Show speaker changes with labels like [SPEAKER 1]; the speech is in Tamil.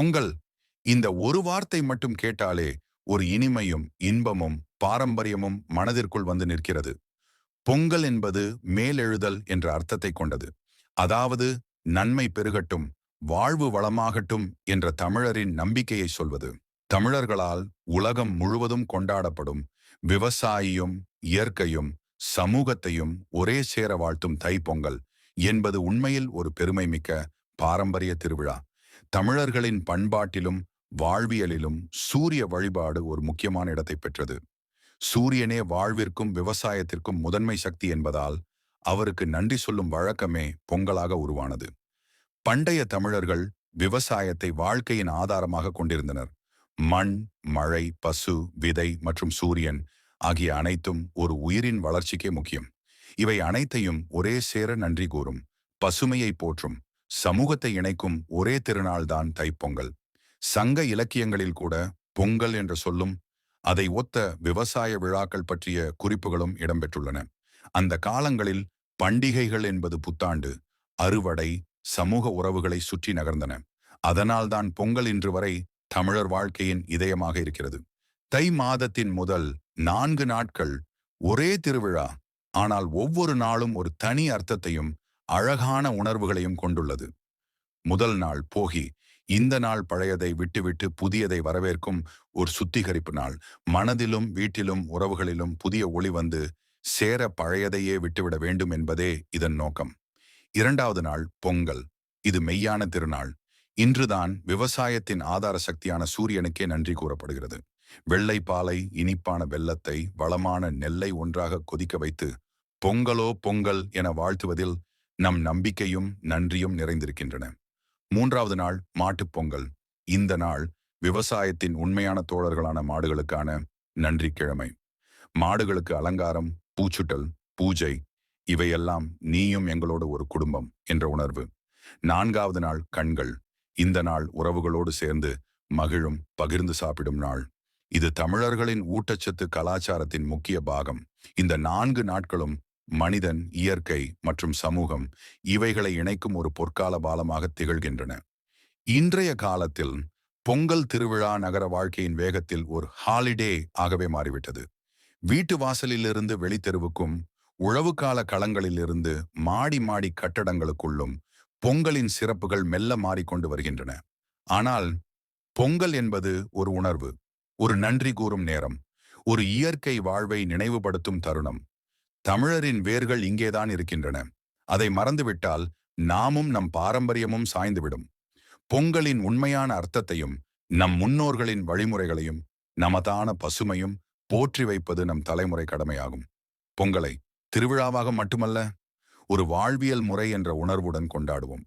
[SPEAKER 1] பொங்கல். இந்த ஒரு வார்த்தை மட்டும் கேட்டாலே ஒரு இனிமையும் இன்பமும் பாரம்பரியமும் மனதிற்குள் வந்து நிற்கிறது. பொங்கல் என்பது மேலெழுதல் என்ற அர்த்தத்தை கொண்டது. அதாவது நன்மை பெருகட்டும் வாழ்வு வளமாகட்டும் என்ற தமிழரின் நம்பிக்கையை சொல்வது. தமிழர்களால் உலகம் முழுவதும் கொண்டாடப்படும் விவசாயியும் இயற்கையும் சமூகத்தையும் ஒரே சேர வாழ்த்தும் தைப்பொங்கல் என்பது உண்மையில் ஒரு பெருமைமிக்க பாரம்பரிய திருவிழா. தமிழர்களின் பண்பாட்டிலும் வாழ்வியலிலும் சூரிய வழிபாடு ஒரு முக்கியமான இடத்தை பெற்றது. சூரியனே வாழ்விற்கும் விவசாயத்திற்கும் முதன்மை சக்தி என்பதால் அவருக்கு நன்றி சொல்லும் வழக்கமே பொங்கலாக உருவானது. பண்டைய தமிழர்கள் விவசாயத்தை வாழ்க்கையின் ஆதாரமாக கொண்டிருந்தனர். மண் மழை பசு விதை மற்றும் சூரியன் ஆகிய அனைத்தும் ஒரு உயிரின் வளர்ச்சிக்கே முக்கியம். இவை அனைத்தையும் ஒரே சேர நன்றி கூறும். பசுமையை போற்றும். சமூகத்தை இணைக்கும் ஒரே திருநாள்தான் தைப்பொங்கல். சங்க இலக்கியங்களில் கூட பொங்கல் என்ற சொல்லும் அதை ஒத்த விவசாய விழாக்கள் பற்றிய குறிப்புகளும் இடம்பெற்றுள்ளன. அந்த காலங்களில் பண்டிகைகள் என்பது புத்தாண்டு அறுவடை சமூக உறவுகளை சுற்றி நகர்ந்தன. அதனால்தான் பொங்கல் இன்று வரை தமிழர் வாழ்க்கையின் இதயமாக இருக்கிறது. தை மாதத்தின் முதல் நான்கு நாட்கள் ஒரே திருவிழா. ஆனால் ஒவ்வொரு நாளும் ஒரு தனி அர்த்தத்தையும் அழகான உணர்வுகளையும் கொண்டுள்ளது. முதல் நாள் போகி இந்த நாள் பழையதை விட்டுவிட்டு புதியதை வரவேற்கும் ஒரு சுத்திகரிப்பு நாள். மனதிலும் வீட்டிலும் உறவுகளிலும் புதிய ஒளி வந்து சேர பழையதையே விட்டுவிட வேண்டும் என்பதே இதன் நோக்கம். இரண்டாவது நாள் பொங்கல் இது மெய்யான திருநாள். இன்றுதான் விவசாயத்தின் ஆதார சக்தியான சூரியனுக்கே நன்றி கூறப்படுகிறது. வெள்ளை பாலை இனிப்பான வெள்ளத்தை வளமான நெல்லை ஒன்றாக கொதிக்க வைத்து பொங்கலோ பொங்கல் என வாழ்த்துவதில் நம் நம்பிக்கையும் நன்றியும் நிறைந்திருக்கின்றன. மூன்றாவது நாள் மாட்டுப் பொங்கல். இந்த நாள் விவசாயத்தின் உண்மையான தோழர்களான மாடுகளுக்கான நன்றி கிழமை. மாடுகளுக்கு அலங்காரம் பூச்சுட்டல் பூஜை இவையெல்லாம் நீயும் எங்களோட ஒரு குடும்பம் என்ற உணர்வு. நான்காவது நாள் கண்கள். இந்த நாள் உறவுகளோடு சேர்ந்து மகிழும் பகிர்ந்து சாப்பிடும் நாள். இது தமிழர்களின் ஊட்டச்சத்து கலாச்சாரத்தின் முக்கிய பாகம். இந்த நான்கு நாட்களும் மனிதன் இயற்கை மற்றும் சமூகம் இவைகளை இணைக்கும் ஒரு பொற்கால பாலமாக திகழ்கின்றன. இன்றைய காலத்தில் பொங்கல் திருவிழா நகர வாழ்க்கையின் வேகத்தில் ஒரு ஹாலிடே ஆகவே மாறிவிட்டது. வீட்டு வாசலிலிருந்து வெளித்தெருவுக்கும் உழவுக்கால களங்களிலிருந்து மாடி மாடி கட்டடங்களுக்குள்ளும் பொங்கலின் சிறப்புகள் மெல்ல மாறிக்கொண்டு வருகின்றன. ஆனால் பொங்கல் என்பது ஒரு உணர்வு ஒரு நன்றி கூறும் நேரம் ஒரு இயற்கை வாழ்வை நினைவுபடுத்தும் தருணம். தமிழரின் வேர்கள் இங்கேதான் இருக்கின்றன. அதை மறந்துவிட்டால் நாமும் நம் பாரம்பரியமும் சாய்ந்துவிடும். பொங்கலின் உண்மையான அர்த்தத்தையும் நம் முன்னோர்களின் வழிமுறைகளையும் நமதான பசுமையும் போற்றி வைப்பது நம் தலைமுறை கடமையாகும். பொங்கலை திருவிழாவாக மட்டுமல்ல ஒரு வாழ்வியல் முறை என்ற உணர்வுடன் கொண்டாடுவோம்.